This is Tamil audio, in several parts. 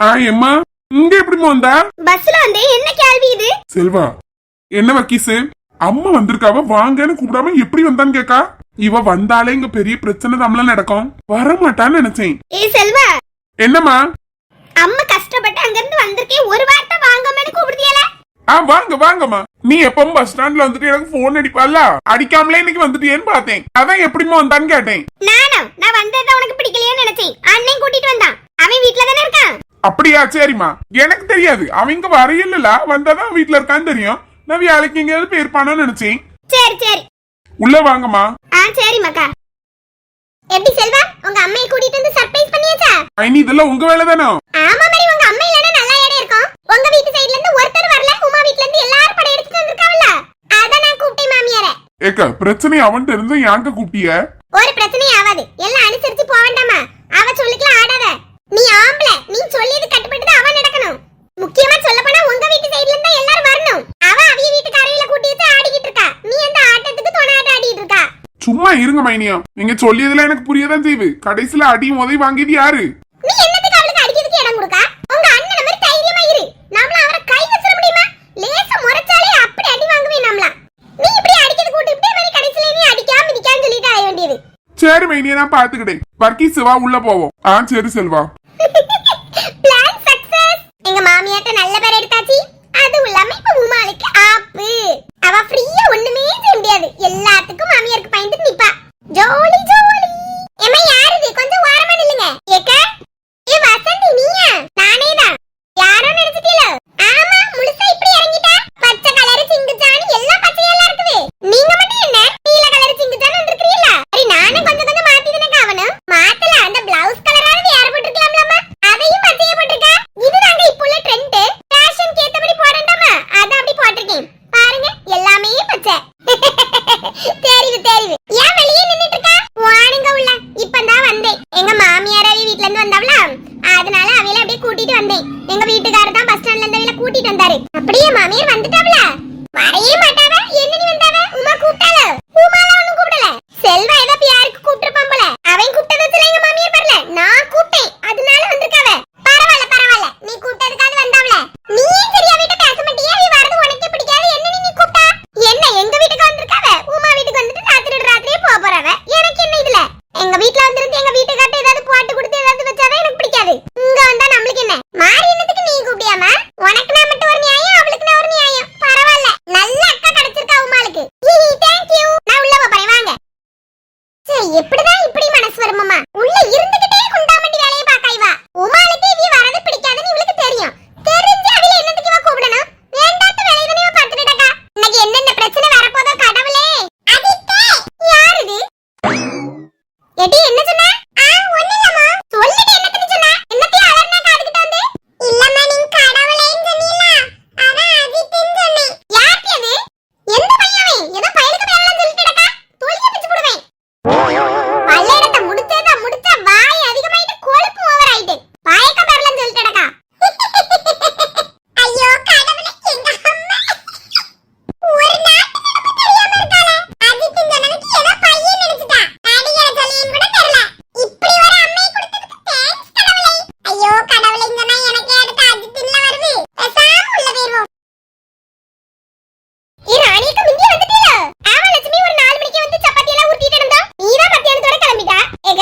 ஆ எம்மா இங்க எப்படிம்மா வந்தா? பஸ்ல வந்து என்ன கேள்வி இது? செல்வா என்ன வக்கீசு? அம்மா வந்திருக்காவ வாங்கன்னு கூப்பிடாம எப்படி வந்தான்னு கேக்கா? இவ வந்தாலே இங்க பெரிய பிரச்சனை தமிழ நடக்கும். வரமாட்டான்னு நினைச்சேன். ஏ செல்வா. என்னம்மா? அம்மா கஷ்டப்பட்டு அங்க இருந்து வந்திருக்கேன் ஒரு வார்த்தை வாங்கம்னு கூப்பிடுதியல? ஆ வாங்க வாங்கம்மா. நீ எப்பவும் பஸ் ஸ்டாண்ட்ல வந்துட்டு எனக்கு போன் அடிப்பால அடிக்காமலே இன்னைக்கு வந்துட்டியேன்னு பார்த்தேன். அதான் எப்படிம்மா வந்தான்னு கேட்டேன். நானும் நான் வந்ததை உனக்கு பிடிக்கலையேன்னு நினைச்சேன். அண்ணன் கூட்டிட்டு வந்தான். அவன் வீட்ல தானே இருக்கான். அப்படியா? சரிம்மா. எனக்கு தெரியாது. அவங்க வரையில்ல வந்தாதான் வீட்ல இருக்கான்னு தெரியும். நான் வேலைக்கு எங்கேயாவது போயிருப்பானு நினைச்சேன். சரி சரி. உள்ள வாங்கம்மா. ஆ சரி மக்கா எப்படி செல்வா? உங்க அம்மையை கூட்டிட்டு வந்து சர்ப்ரைஸ் பண்ணியாச்சா? ஐனி இதெல்லாம் உங்க வேலை தானே? ஆமா மாதிரி உங்க அம்மா இல்லனா நல்லா இடம் இருக்கும். உங்க வீட்டு சைடுல இருந்து ஒருத்தர் வரல. உமா வீட்ல இருந்து எல்லாரும் படம் எடுத்துட்டு வந்திருக்காவல்ல. அதான் நான் கூப்பிட்டேன் மாமியார. ஏக்க பிரச்சனை அவன் தெரிஞ்ச ஏங்க கூப்பிட்டிய? ஒரு பிரச்சனையும் ஆகாது எல்லாம் அனுசரிச்சு போக வேண்டாமா? அவ சொல்லிக்கலாம் ஆடாத. நீ ஆம்பளை நீ சொல்லியது கட்டுப்பட்டு அவன் நடக்கணும். முக்கியமா சொல்ல போனா உங்க வீட்டு சைடுல இருந்தா எல்லாரும் வரணும். அவ அவிய வீட்டு கரையில கூட்டி வச்சு ஆடிக்கிட்டு இருக்கா. நீ அந்த ஆட்டத்துக்கு துணை ஆட்ட ஆடிட்டு இருக்கா. சும்மா இருங்க மைனியா. நீங்க சொல்லியதுல எனக்கு புரியதான் செய்வு கடைசியில அடி உதவி வாங்கியது யாரு? நீ என்னத்துக்கு அவளுக்கு அடிக்கிறதுக்கு இடம் கொடுக்கா? உங்க அண்ணன் மாதிரி தைரியமா இரு. நம்மள அவரை கை வச்சிட முடியுமா? லேசா முறைச்சாலே அப்படி அடி வாங்குவே நம்மள. நீ இப்படி அடிக்கிறது கூட்டு இப்படி மாதிரி கடைசியில நீ அடிக்காம மிதிக்காம சொல்லிட்டு அலைய வேண்டியது. சரி மைனியா நான் பாத்துக்கிட்டேன் வர்க்கி சிவா உள்ள போவோம். ஆ சரி செல்வா.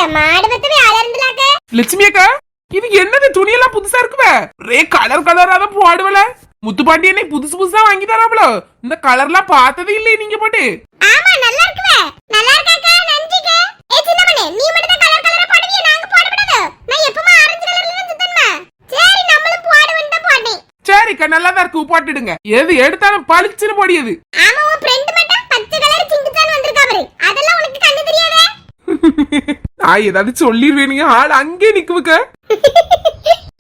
ஏங்க மாடு பத்தவே அலர்ந்துலாக்க லட்சுமி அக்கா இது என்னது? துணியெல்லாம் புதுசா இருக்குவே. ரே கலர் கலரா தான் போடுவல முத்துப்பாண்டி என்னை புதுசு புதுசா வாங்கி தராப்ல. இந்த கலர்லாம் பார்த்ததே இல்லையே நீங்க போட்டு. ஆமா நல்லா இருக்குவே. நல்லா இருக்காக்கா நன்றிக்கா. ஏ சின்ன பண்ணு நீ மட்டும் தான் கலர் கலரா போடுவிய நாங்க போடக்கூடாது நான் எப்பவுமே ஆரஞ்சு கலர்ல தான் சுத்தணுமா? சரி நம்மளும் போடுவேன்னு தான் போட்டேன் சரிக்கா நல்லா தான் இருக்கு போட்டுடுங்க. எது எடுத்தாலும் பளிச்சுன்னு போடியது. ஆமா உன் ஃப்ரெண்ட் மட்டும் பச்சை கலர் சிங்குச்சான் வந்திருக்கா பாரு அதெல்லாம் உனக்கு கண்ணு தெரியாதே நான் ஏதாவது சொல்லிடுவேனுங்க ஆள் அங்கே நிக்குவுக்க.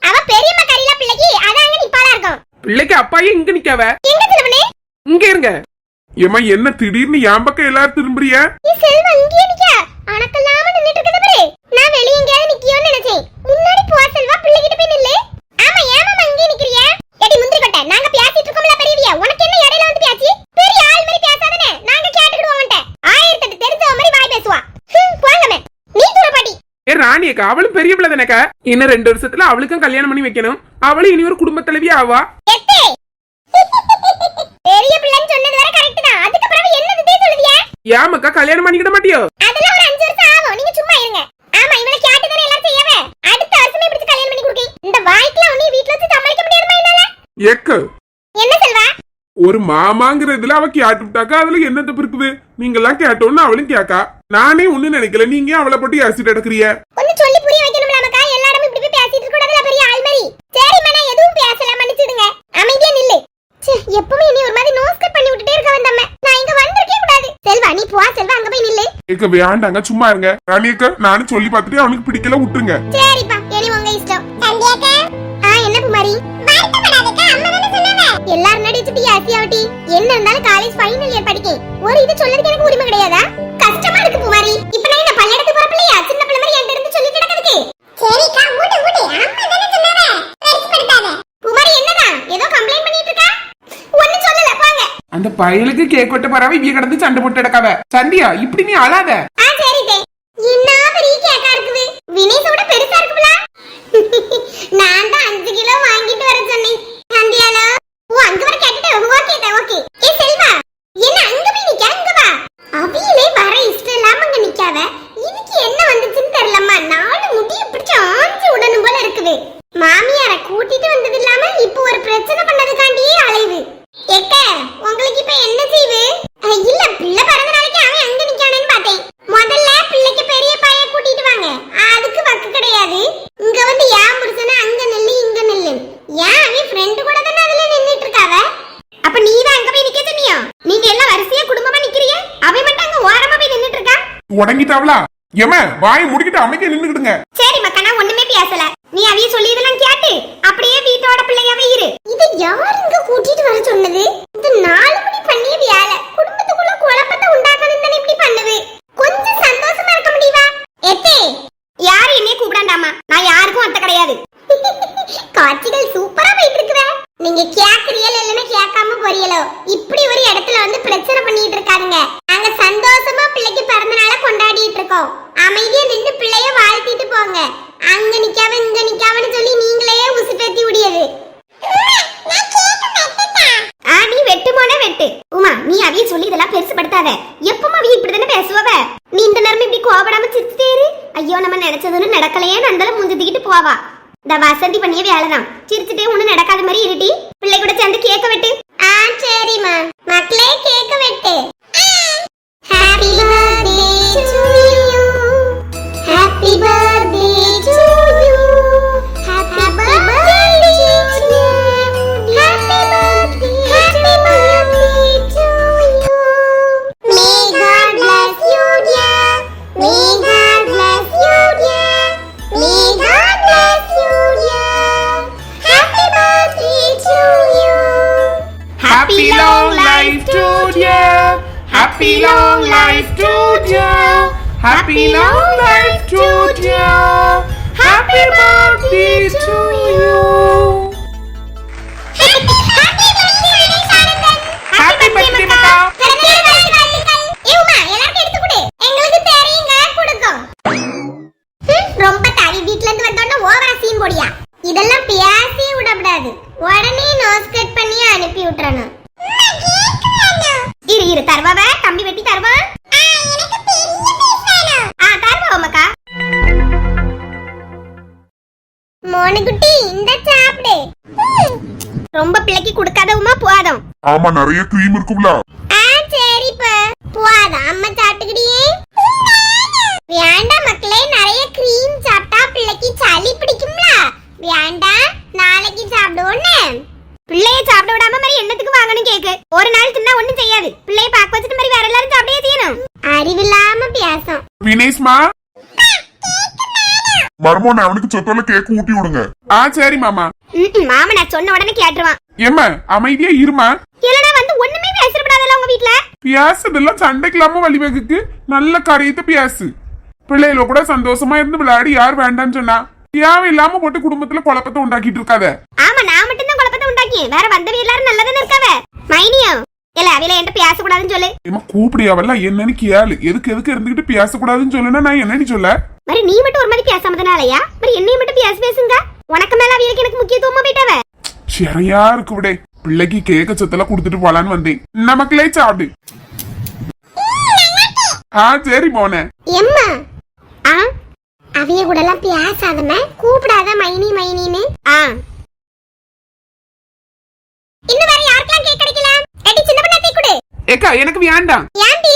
அவ பெரியம்மா கரியில பிள்ளைக்கு அதான் அங்க நிப்பாளா இருக்கும். பிள்ளைக்கு அப்பாயே இங்க நிக்காவ? எங்க சின்னவனே இங்க இருங்க. ஏம்மா என்ன திடீர்னு என் பக்கம் எல்லாரும் திரும்புறிய? நீ செல்வம் இங்கே நிக்க. அணக்கல்லாம நின்னுட்டு இருக்கத பாரு. நான் வெளிய எங்கயாவது நிக்கியோன்னு நினைச்சேன். முன்னாடி போ செல்வா பிள்ளைகிட்ட போய் நில்லு. ஆமா ஏமாமா இங்கே நிக்கிறியா? எடி முந்திரி கொட்டை. நாங்க பேசிட்டு இருக்கோம்ல பெரியவியா. உனக்கு என்ன இடையில வந்து பேசி பெரிய ஆள் மாதிரி பேசாதனே நாங்க கேட்டுக்கிடுவோம் அவன்ட்ட ஆயிரத்தெட்டு தெரிஞ்சவ மாதிரி வாய் பேசுவா ஹம், போங்கமே நீ தூர பாட்டி ஏ ராணி தானேக்கா அவளும் பெரிய பிள்ளை தானேக்கா இன்னும் ரெண்டு வருஷத்துல அவளுக்கும் கல்யாணம் பண்ணி வைக்கணும். அவளும் இனி ஒரு குடும்ப தலைவி ஆவா? எத்தே பெரிய பிள்ளைன்னு சொன்னது வரை கரெக்ட் தான். சொல்லுவியா? ஏமாக்கா கல்யாணம் பண்ணிக்கிட மாட்டியோ? அதெல்லாம் ஒரு அஞ்சு வருஷம் ஆகும். நீங்க சும்மா இருங்க. ஆமா இவளை கேட்டு தானே எல்லாரும் செய்யவே. அடுத்த வருஷமே பிடிச்சு கல்யாணம் பண்ணி கொடுக்கேன். இந்த வாய்க்குலாம் உன்னை வீட்ல வச்சு சமாளிக்க முடியாதுமா என்னால? எக்கு. என்ன செல்வா? ஒரு மாமாங்கிறதுல அவ கேட்டுட்டாக்கா அதுல என்ன தப்பு இருக்குது நீங்கெல்லாம் கேட்டோன்னு அவளும் கேக்கா. நானே ஒண்ணு நினைக்கல. நீங்க அவளை போட்டு ஆசிட் எடுக்கிறிய கொஞ்சம் சொல்லி புரிய வைக்கணும்ல நமக்கா எல்லாரும் இப்படி போய் பேசிட்டு இருக்க கூடாதுல பெரிய ஆள் மாதிரி சரி மண்ணா எதுவும் பேசல மன்னிச்சிடுங்க. அமைதியா நில்லு. ச்சே, எப்பவுமே நீ ஒரு மாதிரி நோஸ் கட் பண்ணி விட்டுட்டே இருக்க வந்தம்ம. நான் இங்க வந்திருக்கே கூடாது. செல்வா நீ போ செல்வா அங்க போய் நில்லு. ஏக்க வேண்டாங்க சும்மா இருங்க. ராணியக்க நானும் சொல்லி பார்த்துட்டு அவனுக்கு பிடிக்கல விட்டுருங்க. சரிப்பா இனி உங்க இஷ்டம். சந்தியாக்கா ஆ என்ன குமாரி? எல்லாரும் நடிச்சுட்டு யாசியாவட்டி என்ன இருந்தாலும் காலேஜ் ஃபைனல் இயர் படிக்கேன் ஒரு இது சொல்லதுக்கு எனக்கு உரிமை கிடையாதா கஷ்டமா இருக்கு குமாரி இப்ப நான் என்ன பல்லடத்து போறப்பில்லையா சின்ன பிள்ளை மாதிரி என்கிட்ட இருந்து சொல்லிட்டு கிடக்குதுக்கு சரிக்கா ஊட்டு ஊட்டு அம்மா தானே சொன்னாங்க பெருசுப்படுத்தாத குமாரி என்னடா ஏதோ கம்ப்ளைண்ட் பண்ணிட்டு இருக்கா ஒண்ணு சொல்லல போங்க அந்த பயலுக்கு கேக் வெட்ட பறவை இங்க கிடந்து சண்டை போட்டு எடுக்காவ சந்தியா இப்படி நீ அழாத ஆ சரி தே என்ன பெரிய கேக்கா இருக்குது வினேஷோட பெருசா இருக்குல நான் தான் அஞ்சு கிலோ வாங்கிட்டு வர சொன்னேன் சந்தியாலோ ஓ அங்க வர கேட்டுட்டு ஓகே தே ஓகே ஏ செல்வா என்ன அங்க போய் நிக்க அங்க வா அவியிலே வர இஷ்டம் இல்லாம அங்க நிக்காத இதுக்கு என்ன வந்துச்சுன்னு தெரியலம்மா நாலு முடிய பிடிச்சு ஆஞ்சு உடனும் போல இருக்குது மாமியார கூட்டிட்டு வந்தது இல்லாம இப்போ ஒரு பிரச்சனை பண்ணதுக்காண்டியே அலைவு எக்க உங்களுக்கு இப்ப என்ன செய்வு அஹ், இல்ல பிள்ளை பிறந்த நாளைக்கு அவன் அங்க நிக்கானேன்னு பார்த்தேன் முதல்ல பிள்ளைக்கு பெரிய பைய கூட்டிட்டு வாங்க அதுக்கு வக்கு கிடையாது இங்க வந்து ஏன் புருஷன அங்க நெல்லு இங்க நெல்லு ஏன் அவன் ஃப்ரெண்டு கூட தானே அதுல நின்னுட்டு இருக்காவ அப்ப நீ தான் அங்க போய் நிக்க சொன்னியோ நீங்க எல்லாம் வரிசையா குடும்பமா நிக்கிறீங்க அவன் மட்டும் அங்க ஓரமா போய் நின்னுட்டு இருக்கா உடங்கிட்டாவளா? ஏம வாயை முடிக்கிட்டு அமைக்க நின்னுக்கிடுங்க. சரி மக்கா நான் ஒண்ணுமே பேசல. நீ அவிய சொல்லி இதெல்லாம் கேட்டு அப்படியே வீட்டோட பிள்ளையாவே இரு. இது யார் இங்க கூட்டிட்டு வர சொன்னது? இது நாலு மணி பண்ணிய வேலை குடும்பத்துக்குள்ள குழப்பத்தை உண்டாக்கணும் தானே இப்படி பண்ணுது? கொஞ்சம் சந்தோஷமா இருக்க முடியுமா? எத்தே! யாரு என்னைய கூப்பிடாண்டாமா நான் யாருக்கும் அத்தை கிடையாது. காட்சிகள் சூப்பரா போயிட்டு இருக்குற நீங்க கேக்குறீங்களோ இல்லைன்னா கேட்காம போறீங்களோ இப்படி ஒரு இடத்துல வந்து பிரச்சனை பண்ணிட்டு இருக்காதுங்க நாங்க சந்தோஷமா பிள்ளைக்கு பிறந்த நாளை கொண்டாடிட்டு இருக்கோம் அமைதியா நின்று பிள்ளைய வாழ்த்திட்டு போங்க அங்க நிக்காம இங்க நிக்காமன்னு சொல்லி நீங்களே உசுப்பேத்தி விடியது ஆ நீ வெட்டு போன வெட்டு உமா நீ அவிய சொல்லி இதெல்லாம் பெருசுபடுத்தாத எப்பவும் அவிய இப்படி தானே பேசுவவ நீ இந்த நேரம் இப்படி கோபடாம சிரிச்சுட்டே இரு ஐயோ நடக்கலையே நந்தால மூஞ்சி தூக்கிட்டு போவா. இந்த வசதி பண்ணிய வேலைதான். சிரிச்சுட்டே ஒண்ணு நடக்காத மாதிரி இருட்டி பிள்ளை கூட சேர்ந்து கேட்க விட்டு. You. Happy long life to you. Happy long life to you. Happy birthday to you. ஆமா நிறைய கிரீம் இருக்கும்ல. ஆ சரிப்பா. போதும் அம்மா சாப்பிட்டுக்கிட்டியே? வேண்டாம் மக்களே நிறைய க்ரீம் சாப்பிட்டா பிள்ளைக்கு சளி பிடிக்கும்ல. வேண்டாம் நாளைக்கு சாப்பிடுவோன்னு பிள்ளைய சாப்பிட விடாம மாதிரி என்னத்துக்கு வாங்கணும் கேக்கு? ஒரு நாள் தின்னா ஒண்ணும் செய்யாது. பிள்ளைய பாக்க வச்சுட்டு மாதிரி வேற எல்லாரும் சாப்பிடவே செய்யணும் அறிவில்லாம பேசும் வினேஷ்மா? மர்மோன் அவனுக்கு சொத்தோல கேக் ஊட்டி விடுங்க. ஆ சரி மாமா மாமா நான் சொன்ன உடனே கேட்டுருவான். ஏம்மா அமைதியா இருமா? இல்லனா வந்து ஒண்ணுமே பேசக்கூடாதுல்ல உங்க வீட்ல? பியாசுதெல்லாம் சண்டைக்கலாம வழிவகுக்கு நல்ல கரையத்து பியாசு பிள்ளைகள கூட சந்தோஷமா இருந்து விளையாடி யார் வேண்டாம்னு சொன்னா தேவை இல்லாம போட்டு குடும்பத்துல குழப்பத்தை உண்டாக்கிட்டு இருக்காத. ஆமா நான் மட்டும் தான் குழப்பத்தை உண்டாக்கியேன் வேற வந்தவங்க எல்லாரும் நல்லதானே இருக்காவ. மைனியம் இல்ல அவையில என்கிட்ட பேசக்கூடாதுன்னு சொல்லு. ஏமா கூப்பிடியாவல்ல என்னன்னு கேளு. எதுக்கு எதுக்கு இருந்துகிட்டு பேசக்கூடாதுன்னு சொல்லுனா நான் என்னன்னு சொல்ல? மாதிரி நீ மட்டும் ஒரு மாதிரி பேசாம தானாலயா மாதிரி என்னைய மட்டும் பேச பேசுங்க. உனக்கு மேல அவியலுக்கு எனக்கு முக்கியத்துவமா போயிட்டாவ. சரியா இருக்கு விடே பிள்ளைக்கு கேக்க சத்தெல்லாம் கொடுத்துட்டு போலான்னு வந்தேன் நமக்குலே சாப்பிடு ஆ சரி போனேன் எம்மா ஆ அவிய கூட எல்லாம் பேசாதம கூப்பிடாத மைனி மைனின்னு ஆ இன்னும் வேற யாருக்கெல்லாம் கேக் கிடைக்கல எடி சின்ன பண்ணாத்தை கொடு ஏக்கா எனக்கு வேண்டாம் ஏன்டி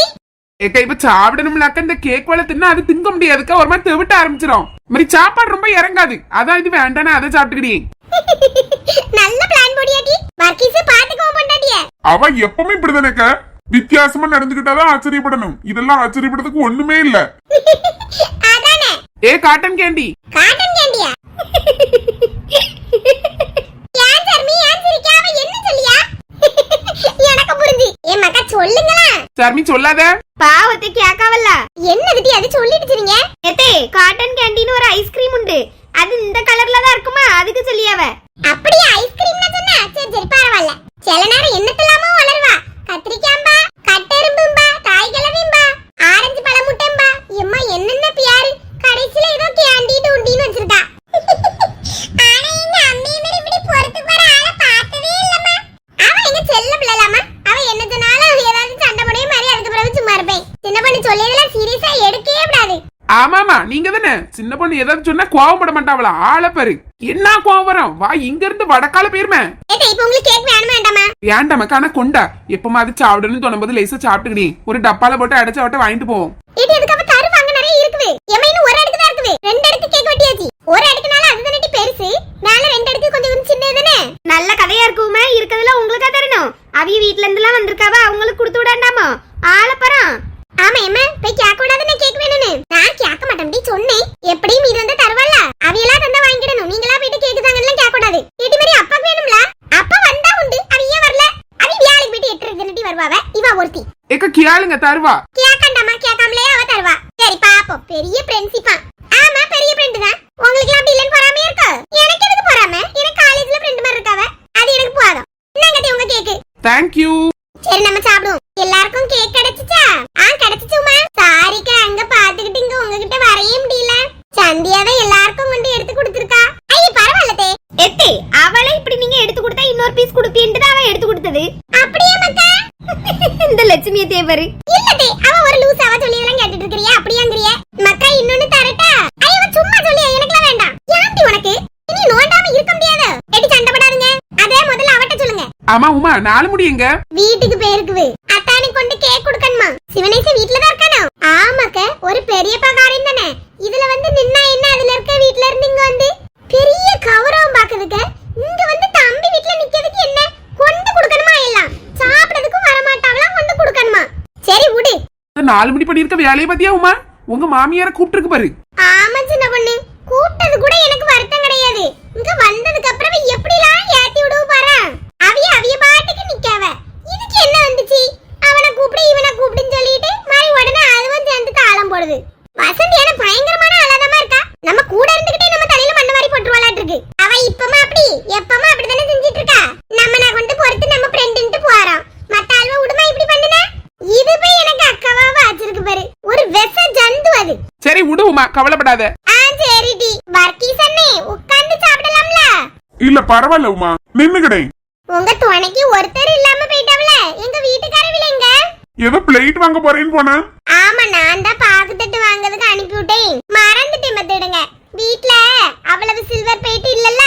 ஏக்கா இப்ப சாப்பிடணும்லாக்க இந்த கேக் வேலை தின்னா அது திங்க முடியாதுக்கா ஒரு மாதிரி தெவிட்ட ஆரம்பிச்சிடும் மாதிரி சாப்பாடு ரொம்ப இறங்காது அதான் இது வேண்டாம் அதை சாப்பிட்டுக்கிட்டேன் நல்ல பிளான் போடியாடி. வர்க்கீஸ் பாத்துக்கோ பொண்டாட்டிய. அவ எப்பவுமே இப்படிதானேக்க வித்தியாசமா நடந்துகிட்டாதான் ஆச்சரியப்படணும். இதெல்லாம் ஆச்சரியப்படுறதுக்கு ஒண்ணுமே இல்ல. அதானே. ஏ காட்டன் கேண்டி காட்டன் கேண்டியா என்ன சொல்லுங்களா? சர்மி சொல்லாத. பாவத்தை கேட்காவல்ல. என்னதுடி அது சொல்லிட்டு சரிங்க எத்தே காட்டன் கேண்டீன் ஒரு ஐஸ்கிரீம் உண்டு. அது இந்த கலர்ல தான் இருக்குமா? அதுக்கு சொல்லியாவ அப்படியே? ஐஸ்கிரீம்ல சொன்னா சரி சரி பரவாயில்ல சில நேரம் என்னத்தலாமோ வளருவா கத்திரிக்காம்பா கட்டெரும்பும்பா காய்கலவைம்பா ஆரஞ்சு பழ முட்டைம்பா எம்மா என்னென்ன பியாரு கடைசில ஏதோ கேண்டி டூண்டின்னு வச்சிருக்கா ஆனா எங்க அம்மையை மாதிரி இப்படி பொறுத்து போற ஆளை பார்த்ததே இல்லம்மா அவ எங்க செல்ல பிள்ளைலாமா அவ என்ன சொன்னாலும் ஏதாவது சண்டை போடவே மாதிரி அதுக்கு பிறகு சும்மா இருப்பேன் சின்ன பொண்ணு சொல்லியதெல்லாம் சீரியஸா எடுக்கவே கூடாது ஆமாமா நீங்க தானே சின்ன பொண்ணு ஏதாவது சொன்னா கோவப்பட மாட்டாவளா ஆள பாரு. என்ன கோவம் வரும்? வா இங்க இருந்து வடக்கால போயிருமே. வேண்டாமா? ஆனா கொண்டா. எப்பமா அது சாப்பிடணும்னு தோணும்போது லேசா சாப்பிட்டுக்கிட்டே ஒரு டப்பால போட்டு அடைச்ச வட்ட வாங்கிட்டு போவோம் இது எதுக்கு தருவாங்க நிறைய இருக்குது. எம்மா இன்னும் ஒரு அடுக்கு தான் இருக்குது. ரெண்டு அடுக்கு கேக் வெட்டியாச்சு. ஒரு அடுக்குனால அதுதானே பெருசு? மேல ரெண்டு அடுக்கு கொஞ்சம் கொஞ்சம் தானே? நல்ல கதையா இருக்குமே இருக்கதுல உங்களுக்கா தரணும். அவிய வீட்ல இருந்து எல்லாம் வந்திருக்காவ? அவங்களுக்கு கொடுத்து விடாண்டாமா ஆளப்பறம் ஆமா எம்மா போய் கேட்க விடாத கேக் வேணும்னு. நான் கேட்க மாட்டேன் சொன்னேன். எப்படியும் இது வந்து தருவல்ல அவியலா தந்தா வாங்கிடணும். நீங்களா போயிட்டு கேக்கு தாங்கலாம் கேட்க கூடாது. இது மாதிரி அப்பாக்கு வேணும்ல? அப்பா வந்தா உண்டு. அவ ஏன் வரல? அவ வேலைக்கு போயிட்டு எட்டு தினட்டி வருவாவ? இவ ஒருத்தி. ஏக்கா கேளுங்க தருவா. கேக்கண்டாமா கேட்காமலே அவ தருவா. சரி பாப்போம். பெரிய ஃப்ரெண்ட்ஷிப்பா ஆமா பெரிய ஃப்ரெண்ட் தான். உங்களுக்கு அப்படி இல்லன்னு பொறாமையா இருக்கு? எனக்கு எதுக்கு பொறாம? எனக்கு காலேஜ்ல ஃப்ரெண்ட் மாதிரி இருக்காவ. அது எனக்கு போதும். என்னங்கடி உங்க கேக்கு தேங்க்யூ சரி நம்ம சாப்பிடுவோம் எல்லாருக்கும் கேக் கிடைச்சுச்சா ஆ கிடைச்சுச்சுமா சாரிக்கா அங்க பாத்துக்கிட்டு இங்க உங்ககிட்ட வரைய முடியல சந்தியா தான் எல்லாருக்கும் கொண்டு எடுத்து கொடுத்துருக்கா ஐய பரவாயில்ல தே எத்தே அவளை இப்படி நீங்க எடுத்து கொடுத்தா இன்னொரு பீஸ் கொடுப்பீன்ட்டு தான் அவன் எடுத்து கொடுத்தது அப்படியே மக்கா இந்த லட்சுமியை தேவரு இல்ல தே அவ ஒரு லூஸ் அவ சொல்லி எல்லாம் கேட்டுட்டு இருக்கறியா அப்படியாங்கறிய. மக்கா இன்னொன்னு தரட்டா? ஐய சும்மா சொல்லி எனக்குலாம் வேண்டாம். ஏன்டி உனக்கு? இனி நோண்டாம இருக்க முடியாது. எடி சண்டை போடாதீங்க. அதே முதல்ல அவட்ட சொல்லுங்க. ஆமா உமா நாலு முடி எங்க? வீட்டுக்கு போயிருக்குது. அத்தானி கொண்டு கேக் கொடுக்கணுமா? சிவனேச வீட்ல தான் இருக்கானோ? ஆமாக்க ஒரு பெரிய பகாரியம் தானே இதுல வந்து நின்னா என்ன அதுல இருக்க வீட்ல இருந்து இங்க வந்து பெரிய கௌரவம் பாக்குதுக்க இங்க வந்து தம்பி வீட்ல நிக்கிறதுக்கு என்ன கொண்டு கொடுக்கணுமா எல்லாம் சாப்பிடறதுக்கும் வரமாட்டாவலாம் கொண்டு கொடுக்கணுமா சரி விடு இந்த நாலு மணி பண்ணிருக்க வேலையை பத்தியா உமா? உங்க மாமியார கூப்பிட்டுருக்கு பாரு. ஆமா சின்ன பொண்ணு. கூப்பிட்டது கூட எனக்கு வருத்தம் கிடையாது. இங்க வந்ததுக்கு அப்புறம் எப்படி எப்படிலாம் ஏத்தி விடுவ பாரு? அவிய அவிய பாட்டுக்கு நிக்காவ. இதுக்கு என்ன வந்துச்சு? அவனை கூப்பிடு இவனை கூப்பிடுன்னு சொல்லிட்டு மாறி உடனே அதுவும் சேர்ந்து தாளம் போடுது. வசந்தி என பயங்கரமான அழகமா இருக்கா? நம்ம கூட இருந்துகிட்டே நம்ம தலையில மண்ணு மாதிரி போட்டுருவாளாட்டு இருக்கு அவ இப்பமா அப்படி எப்பமா அப்படிதானே செஞ்சிட்டு இருக்கா நம்ம நான் கொண்டு பொறுத்து நம்ம ஃப்ரெண்டுன்ட்டு போறோம் மத்த ஆள்வ விடுமா இப்படி பண்ணுனா இது போய் எனக்கு அக்காவா வச்சிருக்கு பாரு ஒரு வெச ஜந்து அது சரி விடு உமா கவலைப்படாத. ஆ சரிடி. வர்க்கீஸ் அண்ணே உட்கார்ந்து சாப்பிடலாம்ல? இல்ல பரவாயில்ல உமா. நின்னுக்கிடேன் உங்க துணைக்கு ஒருத்தர் இல்லாம போயிட்டாவல? எங்க வீட்டுக்காரவில எங்க? ஏதோ பிளேட் வாங்க போறேன்னு போனேன். ஆமா நான் தான் பாக்குத்தட்டு வாங்குறதுக்கு அனுப்பி விட்டேன் மறந்துட்டேன் பத்துடுங்க வீட்ல அவ்வளவு சில்வர் பிளேட் இல்லல்ல?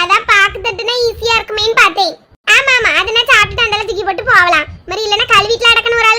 அதான் பாக்குத்தட்டுனா ஈஸியா இருக்குமேன்னு பார்த்தேன். ஆமா ஆமா. அதை நான் சாப்பிட்டு அந்தால தூக்கி போட்டு போகலாம். மாதிரி இல்லைன்னா கல் வீட்டுல அடக்கணும் ஒரு